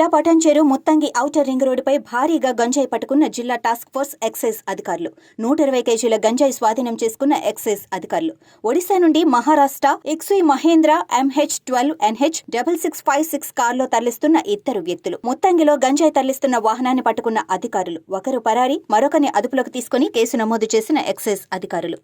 జిల్లా Patancheru Muthangi outer ring రోడ్డుపై భారీగా గంజాయి పట్టుకున్న జిల్లా టాస్క్ ఫోర్స్ ఎక్సైజ్ అధికారులు. నూట ఇరవై కేజీల గంజాయి స్వాధీనం చేసుకున్న ఎక్సైజ్ అధికారులు. ఒడిశా నుండి Maharashtra XUV Mahindra MH twelve NH double six five six కారులో తరలిస్తున్న ఇద్దరు వ్యక్తులు. ముత్తంగిలో గంజాయి తరలిస్తున్న వాహనాన్ని పట్టుకున్న అధికారులు. ఒకరు పరారి మరొకరిని అదుపులోకి తీసుకుని కేసు నమోదు చేసిన ఎక్సైజ్ అధికారులు.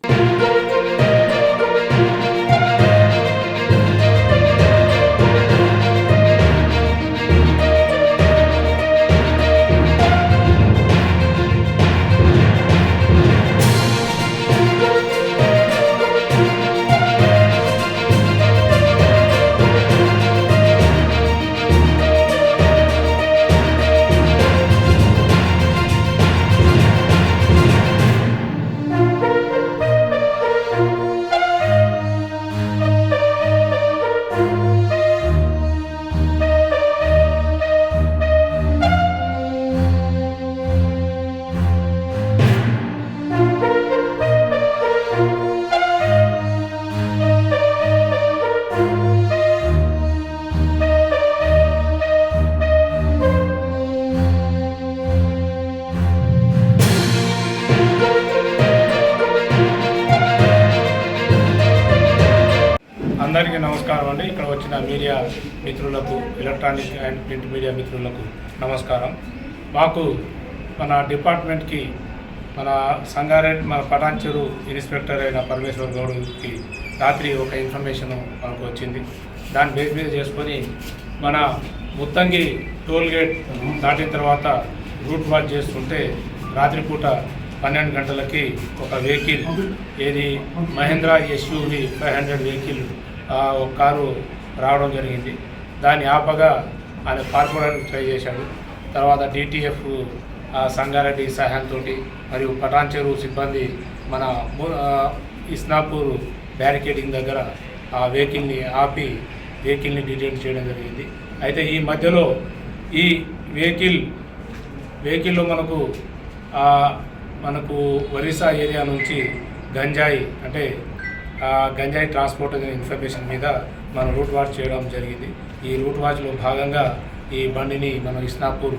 అందరికీ నమస్కారం అండి. ఇక్కడ వచ్చిన మీడియా మిత్రులకు ఎలక్ట్రానిక్ అండ్ ప్రింట్ మీడియా మిత్రులకు నమస్కారం. మాకు మన డిపార్ట్మెంట్కి మన సంగారెడ్డి మన పటాన్చెరు ఇన్స్పెక్టర్ అయిన పరమేశ్వర్ గౌడ్కి రాత్రి ఒక ఇన్ఫర్మేషన్ మనకు వచ్చింది. దాన్ని బేస్ మీద చేసుకొని మన ముత్తంగి టోల్ గేట్ దాటిన తర్వాత రూట్ వాచ్ చేస్తుంటే రాత్రిపూట పన్నెండు గంటలకి ఒక వెహికల్ ఏది Mahindra SUV five hundred vehicle ఒక కారు రావడం జరిగింది. దాన్ని ఆపగా ఆయన పారిపోవడానికి ట్రై చేశాడు. తర్వాత డిటిఎఫ్ సంగారెడ్డి సహాయంతో మరియు పటాన్చెరు సిబ్బంది మన ఇస్నాపూర్ బ్యారికేడింగ్ దగ్గర ఆ వెహికల్ని ఆపి వెహికల్ని డిటైన్ చేయడం జరిగింది. అయితే ఈ మధ్యలో ఈ వెహికల్ వెహికల్లో మనకు మనకు ఒరిస్సా ఏరియా నుంచి గంజాయి అంటే గంజాయి ట్రాన్స్పోర్ట్ ఇన్ఫర్మేషన్ మీద మనం రూట్ వాచ్ చేయడం జరిగింది. ఈ రూట్ వాచ్లో భాగంగా ఈ బండిని మనం ఇస్నాపూర్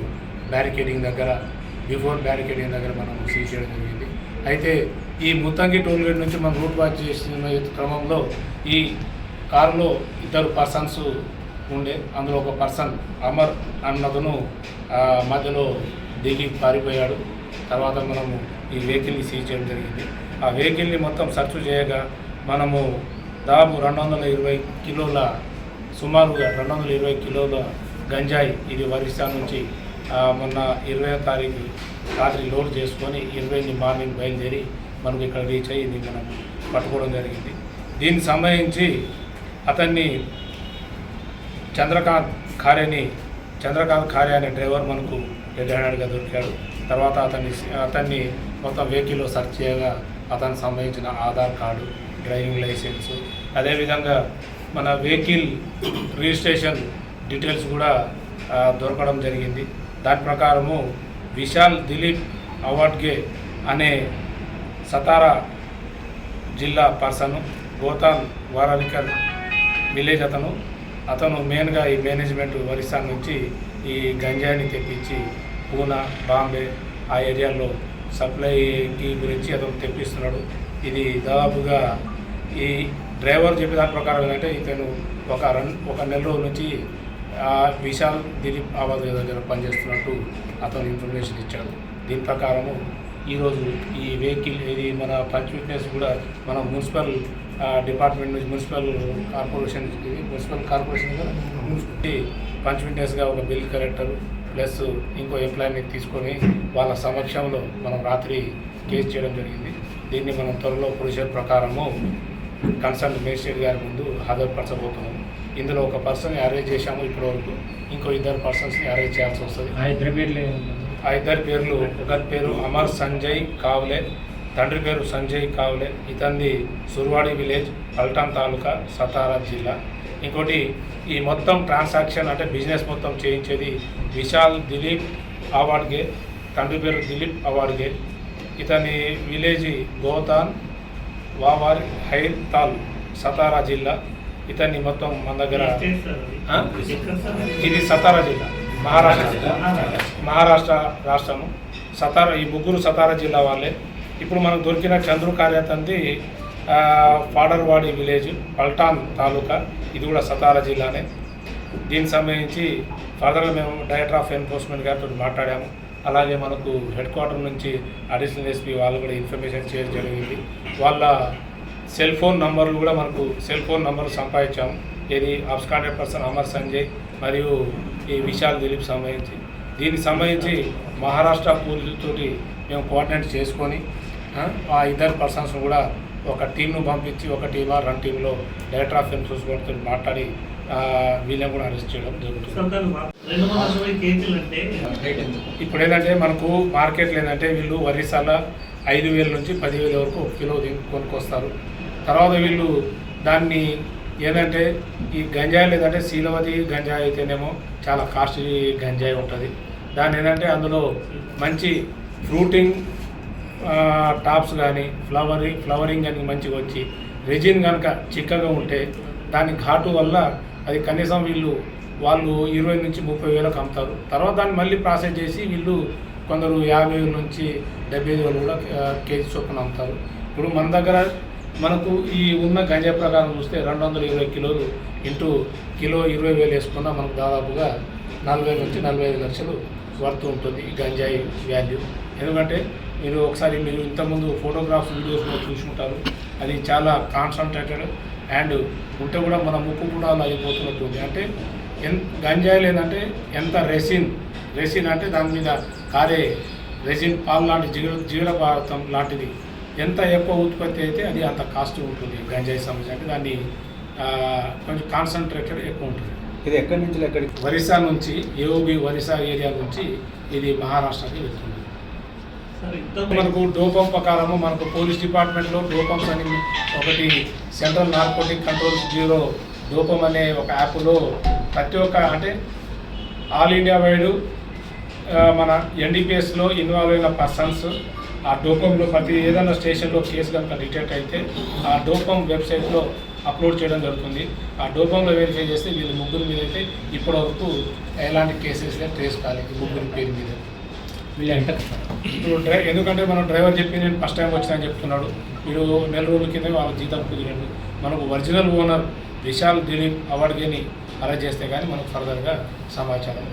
బ్యారికేడింగ్ దగ్గర బిఫోర్ బ్యారికేడింగ్ దగ్గర మనం సీజ్ చేయడం జరిగింది. అయితే ఈ ముత్తంగి టోల్ గేట్ నుంచి మనం రూట్ వాచ్ చేసిన క్రమంలో ఈ కారులో ఇద్దరు పర్సన్స్ ఉండే. అందులో ఒక పర్సన్ అమర్ అన్నతను ఆ, మధ్యలో దిగి పారిపోయాడు. తర్వాత మనము ఈ వెహికల్ని సీజ్ చేయడం జరిగింది. ఆ వెహికల్ని మొత్తం సర్చ్ చేయగా మనము దాదాపు రెండు వందల ఇరవై కిలోల సుమారుగా రెండు వందల ఇరవై కిలోల గంజాయి ఇది ఒరిస్సా నుంచి మొన్న ఇరవై తారీఖు రాత్రి లోడ్ చేసుకొని ఇరవైని మార్నింగ్ బయలుదేరి మనకు ఇక్కడ రీచ్ అయ్యి ఇది మనం పట్టుకోవడం జరిగింది. దీనికి సంబంధించి అతన్ని చంద్రకాంత్ ఖారేని చంద్రకాంత్ ఖారే అనే డ్రైవర్ మనకు రెడ్ దొరికాడు. తర్వాత అతన్ని అతన్ని మొత్తం వెహికల్లో సెర్చ్ చేయగా అతనికి సంబంధించిన ఆధార్ కార్డు డ్రైవింగ్ లైసెన్స్. అదేవిధంగా మన వెహికల్ రిజిస్ట్రేషన్ డీటెయిల్స్ కూడా దొరకడం జరిగింది. దాని ప్రకారము విశాల్ దిలీప్ అవార్డ్గే అనే సతారా జిల్లా పర్సన్ గోతాన్ వారాలికర్ విలేజ్ అతను. అతను మెయిన్గా ఈ మేనేజ్మెంట్ ఒరిస్సా నుంచి ఈ గంజాయిని తెప్పించి పూనా బాంబే ఆ ఏరియాలో సప్లైకి గురించి అతను తెప్పిస్తున్నాడు. ఇది దాదాపుగా ఈ డ్రైవర్ చెప్పే దాని ప్రకారం ఏంటంటే ఇతను ఒక రన్ ఒక నెల రోజుల నుంచి ఆ విశాల్ దిలీప్ ఆవాద్ దగ్గర పనిచేస్తున్నట్టు అతను ఇన్ఫర్మేషన్ ఇచ్చాడు. దీని ప్రకారము ఈరోజు ఈ వెహికల్ ఇది మన పంచ్ విట్నెస్ కూడా మన మున్సిపల్ డిపార్ట్మెంట్ నుంచి మున్సిపల్ కార్పొరేషన్ మున్సిపల్ కార్పొరేషన్ కదా పంచ్ విట్నెస్గా ఒక బిల్ కలెక్టర్ ప్లస్ ఇంకో ఎంప్లాయీని తీసుకొని వాళ్ళ సమక్షంలో మనం రాత్రి కేసు చేయడం జరిగింది. దీన్ని మనం త్వరలో ప్రొసీజర్ ప్రకారము కన్సల్ట్ మేజిస్ట్రేట్ గారి ముందు హాజరుపరచబోతున్నాము ఇందులో ఒక పర్సన్ని అరేంజ్ చేశాము ఇప్పటివరకు. ఇంకో ఇద్దరు పర్సన్స్ని అరేంజ్ చేయాల్సి వస్తుంది. ఆ ఇద్దరు పేర్లు ఆ ఇద్దరి పేర్లు ఒకరి పేరు అమర్ సంజయ్ కావ్లే తండ్రి పేరు సంజయ్ కావ్లే ఇతన్ని సుర్వాడి విలేజ్ పల్టాన్ తాలూకా సతారా జిల్లా. ఇంకోటి ఈ మొత్తం ట్రాన్సాక్షన్ అంటే బిజినెస్ మొత్తం చేయించేది విశాల్ దిలీప్ అవార్డ్గే తండ్రి పేరు దిలీప్ అవార్డ్గే ఇతని విలేజ్ గోతాన్ వావారి హైర్ తాల్ సతారా జిల్లా. ఇతన్ని మొత్తం మన దగ్గర? ఇది సతారా జిల్లా. మహారాష్ట్ర మహారాష్ట్ర. రాష్ట్రము. సతారా ఈ ముగ్గురు సతారా జిల్లా వాళ్ళే. ఇప్పుడు మనకు దొరికిన చంద్రు కార్యతంది పాడర్వాడి విలేజ్ పల్టాన్ తాలూకా. ఇది కూడా సతారా జిల్లానే. దీనికి సంబంధించి ఫర్దర్గా మేము డైరెక్టర్ ఆఫ్ ఎన్ఫోర్స్మెంట్ గారితో మాట్లాడాము. అలాగే మనకు హెడ్ క్వార్టర్ నుంచి అడిషనల్ ఎస్పీ వాళ్ళు కూడా ఇన్ఫర్మేషన్ చేయడం జరిగింది. వాళ్ళ సెల్ ఫోన్ నంబర్లు కూడా మనకు సెల్ ఫోన్ నంబర్లు సంపాదించాము ఇది అబ్స్కాండెడ్ పర్సన్ అమర్ సంజయ్ మరియు ఈ విశాల్ దిలీప్ సంబంధించి. దీనికి సంబంధించి మహారాష్ట్ర పోలీసులతోటి మేము కోఆర్డినేట్ చేసుకొని ఆ, ఇద్దరు పర్సన్స్ కూడా ఒక టీంను పంపించి ఒక టీమా ఆ రెండు టీంలో డైరెక్టర్ ఆఫ్ ఎన్ఫోర్స్మెంట్తో మాట్లాడి వీళ్ళని కూడా అరెస్ట్ చేయడం జరుగుతుంది. ఇప్పుడు ఏంటంటే మనకు మార్కెట్లో ఏంటంటే వీళ్ళు వరిసాల ఐదు వేల నుంచి పదివేల వరకు ఒక కిలో కొనుక్కొస్తారు. తర్వాత వీళ్ళు దాన్ని ఏంటంటే ఈ గంజాయి లేదంటే శీలవతి గంజాయి అయితేనేమో చాలా కాస్ట్లీ గంజాయి ఉంటుంది. దాన్ని ఏంటంటే అందులో మంచి ఫ్రూటింగ్ ఆ, టాప్స్ కానీ ఫ్లవరింగ్ ఫ్లవరింగ్ కానీ మంచిగా వచ్చి రెజిన్ కనుక చిక్కగా ఉంటే దాని ఘాటు వల్ల అది కనీసం వీళ్ళు వాళ్ళు ఇరవై నుంచి ముప్పై వేలకు అమ్ముతారు. తర్వాత దాన్ని మళ్ళీ ప్రాసెస్ చేసి వీళ్ళు కొందరు యాభై నుంచి డెబ్బై ఐదు వేలు కూడా కేజీ చొప్పున అమ్ముతారు. ఇప్పుడు మన దగ్గర మనకు ఈ ఉన్న గంజా ప్రకారం చూస్తే రెండు వందల ఇరవై కిలోలు ఇంటూ కిలో ఇరవై వేలు వేసుకున్నా మనకు దాదాపుగా నలభై నుంచి నలభై ఐదు లక్షలు వర్త్ ఉంటుంది ఈ గంజాయి వాల్యూ ఎందుకంటే మీరు ఒకసారి మీరు ఇంతకుముందు ఫోటోగ్రాఫ్స్ వీడియోస్ కూడా చూసుకుంటారు అది చాలా కాన్సన్ట్రేటెడ్ అండ్ ఉంటే కూడా మన ముక్కు కూడా అలా అయిపోతున్నట్టుంది. అంటే ఎన్ గంజాయి లేదంటే ఎంత రెసిన్ రెసిన్ అంటే దాని మీద కారే రెసిన్ పాలు లాంటి జిగ జీల భారతం లాంటిది. ఎంత ఎక్కువ ఉత్పత్తి అయితే అది అంత కాస్ట్ ఉంటుంది గంజాయి సమస్య అంటే దాన్ని ఆ, కొంచెం కాన్సన్ట్రేటెడ్ ఎక్కువ ఉంటుంది. ఇది ఎక్కడి నుంచి ఎక్కడికి? ఒరిస్సా నుంచి ఏఓబి ఒరిస్సా ఏరియా నుంచి ఇది మహారాష్ట్రకి వెళ్తుంది. మనకు డోపం ప్రకారము మనకు పోలీస్ డిపార్ట్మెంట్లో డోపమ్స్ అని ఒకటి central narcotic control bureau DOPAM అనే ఒక యాప్లో ప్రతి ఒక్క అంటే ఆల్ ఇండియా వైడ్ మన ఎన్డీపీఎస్లో ఇన్వాల్వ్ అయిన పర్సన్స్ ఆ డోపంలో ప్రతి ఏదైనా స్టేషన్లో కేసు కనుక డిటెక్ట్ అయితే ఆ డోపం వెబ్సైట్లో అప్లోడ్ చేయడం జరుగుతుంది. ఆ డోపంలో వెరిఫై చేస్తే వీళ్ళు ముగ్గురు మీద అయితే ఇప్పటివరకు ఎలాంటి కేసెస్ ట్రేస్ కాలేదు ముగ్గురి పేరు మీద. ఇప్పుడు డ్రై ఎందుకంటే మనం డ్రైవర్ చెప్పి నేను ఫస్ట్ టైం వచ్చినా చెప్తున్నాడు. వీడు నెల రోజుల కింద వాళ్ళ జీతం కుదిరిండు. మనకు ఒరిజినల్ ఓనర్ విశాల్ దిలీప్ అవార్డు గేని అరెస్ట్ చేస్తే కానీ మనకు ఫర్దర్గా సమాచారం